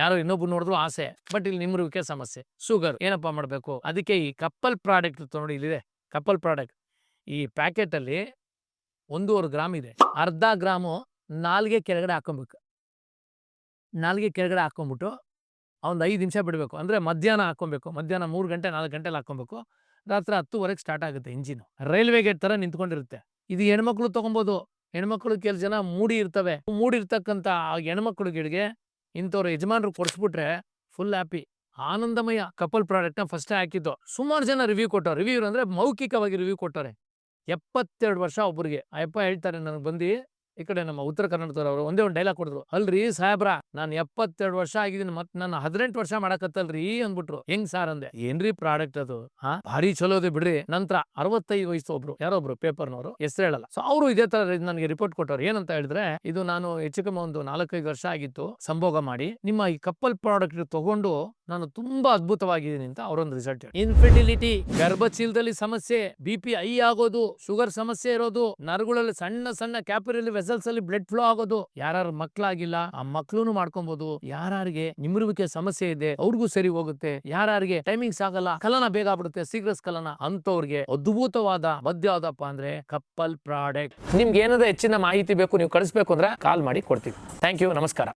ಯಾರೋ ಇನ್ನೊಬ್ರು ನೋಡಿದ್ರು ಆಸೆ, ಬಟ್ ಇಲ್ಲಿ ನಿಮ್ರುವಿಕೆ ಸಮಸ್ಯೆ. ಶುಗರ್, ಏನಪ್ಪಾ ಮಾಡಬೇಕು? ಅದಕ್ಕೆ ಈ ಕಪ್ಪಲ್ ಪ್ರಾಡಕ್ಟ್ ನೋಡಿ ಇಲ್ಲಿದೆ, ಕಪ್ಪಲ್ ಪ್ರಾಡಕ್ಟ್. ಈ ಪ್ಯಾಕೆಟ್ ಅಲ್ಲಿ ಒಂದೂವರೆ ಗ್ರಾಮ್ ಇದೆ. ಅರ್ಧ ಗ್ರಾಮು ನಾಲ್ಗೆ ಕೆಳಗಡೆ ಹಾಕೊಬೇಕು ನಾಲ್ಗೆ ಕೆಳಗಡೆ ಹಾಕೊಂಬಿಟ್ಟು ಒಂದು ಐದು ನಿಮಿಷ ಬಿಡಬೇಕು. ಅಂದರೆ ಮಧ್ಯಾಹ್ನ ಹಾಕೊಬೇಕು ಮಧ್ಯಾಹ್ನ ಮೂರು ಗಂಟೆ, ನಾಲ್ಕು ಗಂಟೆಲಿ ಹಾಕೊಬೇಕು ರಾತ್ರಿ ಹತ್ತುವರೆಗೆ ಸ್ಟಾರ್ಟ್ ಆಗುತ್ತೆ ಇಂಜಿನ್. ರೈಲ್ವೆ ಗೇಟ್ ಥರ ನಿಂತ್ಕೊಂಡಿರುತ್ತೆ. ಇದು ಹೆಣ್ಮಕ್ಳು ತೊಗೊಬೋದು. ಹೆಣ್ಮಕ್ಳು ಕೆಲ ಜನ ಮೂಡಿ ಇರ್ತವೆ. ಮೂಡಿರ್ತಕ್ಕಂಥ ಹೆಣ್ಮಕ್ಳು ಆ ಹೆಣ್ಮಕ್ಳುಗಳಿಗೆ ಇಂಥವ್ರು ಯಜಮಾನ್ರು ಕೊಡಿಸ್ಬಿಟ್ರೆ ಫುಲ್ ಹ್ಯಾಪಿ ಆನಂದಮಯ ಕಪಲ್ ಪ್ರಾಡಕ್ಟ್ನ ಫಸ್ಟೇ ಹಾಕಿದ್ದು. ಸುಮಾರು ಜನ ರಿವ್ಯೂ ಕೊಟ್ಟವ್ರು. ರಿವ್ಯೂ ಅಂದರೆ ಮೌಖಿಕವಾಗಿ ರಿವ್ಯೂ ಕೊಟ್ಟವ್ರೆ. ಎಪ್ಪತ್ತೆರಡು ವರ್ಷ ಒಬ್ಬರಿಗೆ ಆ ಅಪ್ಪ ಹೇಳ್ತಾರೆ, ನನಗೆ ಬಂದು ಈ ಕಡೆ ನಮ್ಮ ಉತ್ತರ ಕರ್ನಾಟಕದವರು ಒಂದೇ ಒಂದು ಡೈಲಾಗ್ ಕೊಡಿದ್ರು, ಅಲ್ರಿ ಸಾಹೇಬ್ರ, ನಾನು ಎಪ್ಪತ್ತೆರಡು ವರ್ಷ ಆಗಿದ್ದೀನಿ ಮತ್ ನಾನು ಹದಿನೆಂಟು ವರ್ಷ ಮಾಡಕತ್ತಲ್ರಿ ಅಂದ್ಬಿಟ್ರು. ಹೆಂಗ್ ಸಾರ್ ಅಂದೆ, ಏನ್ರಿ ಪ್ರಾಡಕ್ಟ್ ಅದು? ಹಾ, ಭಾರಿ ಚಲೋ ಇದೆ ಬಿಡ್ರಿ. ನಂತರ ಅರವತ್ತೈದು ವಯಸ್ಸು ಒಬ್ರು ಯಾರೋ ಒಬ್ರು ಪೇಪರ್ನವರು ಹೆಸರು ಹೇಳಲ್ಲ. ಸೊ ಅವರು ಇದೇ ತರ ನನಗೆ ರಿಪೋರ್ಟ್ ಕೊಟ್ಟವ್ರು. ಏನಂತ ಹೇಳಿದ್ರೆ, ಇದು ನಾನು ಹೆಚ್ಚು ಕಮ್ಮಿ ಒಂದು ನಾಲ್ಕೈದು ವರ್ಷ ಆಗಿತ್ತು, ಸಂಭೋಗ ಮಾಡಿ. ನಿಮ್ಮ ಈ ಕಪ್ಪಲ್ ಪ್ರಾಡಕ್ಟ್ ತಗೊಂಡು ನಾನು ತುಂಬಾ ಅದ್ಭುತವಾಗಿದ್ದೀನಿ ಅಂತ ಅವರೊಂದು ರಿಸಲ್ಟ್ ಇನ್ಫರ್ಟಿಲಿಟಿ ಗರ್ಭಚೀಲದಲ್ಲಿ ಸಮಸ್ಯೆ ಬಿ ಪಿ ಐ ಆಗೋದು ಶುಗರ್ ಸಮಸ್ಯೆ ಇರೋದು, ನರಗಳಲ್ಲಿ ಸಣ್ಣ ಸಣ್ಣ ಕ್ಯಾಪಿರಲಿ ವೆಸಲ್ಸ್ ಅಲ್ಲಿ ಬ್ಲಡ್ ಫ್ಲೋ ಆಗೋದು ಯಾರು ಮಕ್ಕಳಾಗಿಲ್ಲ ಆ ಮಕ್ಳು ಮಾಡ್ಕೊಬಹುದು ಯಾರಿಗೆ ನಿಮ್ರುವಿಕೆ ಸಮಸ್ಯೆ ಇದೆ, ಅವ್ರಿಗೂ ಸರಿ ಹೋಗುತ್ತೆ. ಯಾರಿಗೆ ಟೈಮಿಂಗ್ಸ್ ಆಗಲ್ಲ, ಕಲನ ಬೇಗ ಆಗ್ಬಿಡುತ್ತೆ ಸೀಕ್ರೆಸ್ ಕಲನ ಅಂತವ್ರಿಗೆ ಅದ್ಭುತವಾದ ಮದ್ಯ ಯಾವ್ದಪ್ಪ ಅಂದ್ರೆ, ಕಪ್ಪಲ್ ಪ್ರಾಡಕ್ಟ್ ನಿಮ್ಗೆ ಏನಾದ್ರೂ ಹೆಚ್ಚಿನ ಮಾಹಿತಿ ಬೇಕು, ನೀವು ಕಳಿಸ್ಬೇಕು ಅಂದ್ರೆ ಕಾಲ್ ಮಾಡಿ ಕೊಡ್ತೀವಿ. ಥ್ಯಾಂಕ್ ಯು ನಮಸ್ಕಾರ.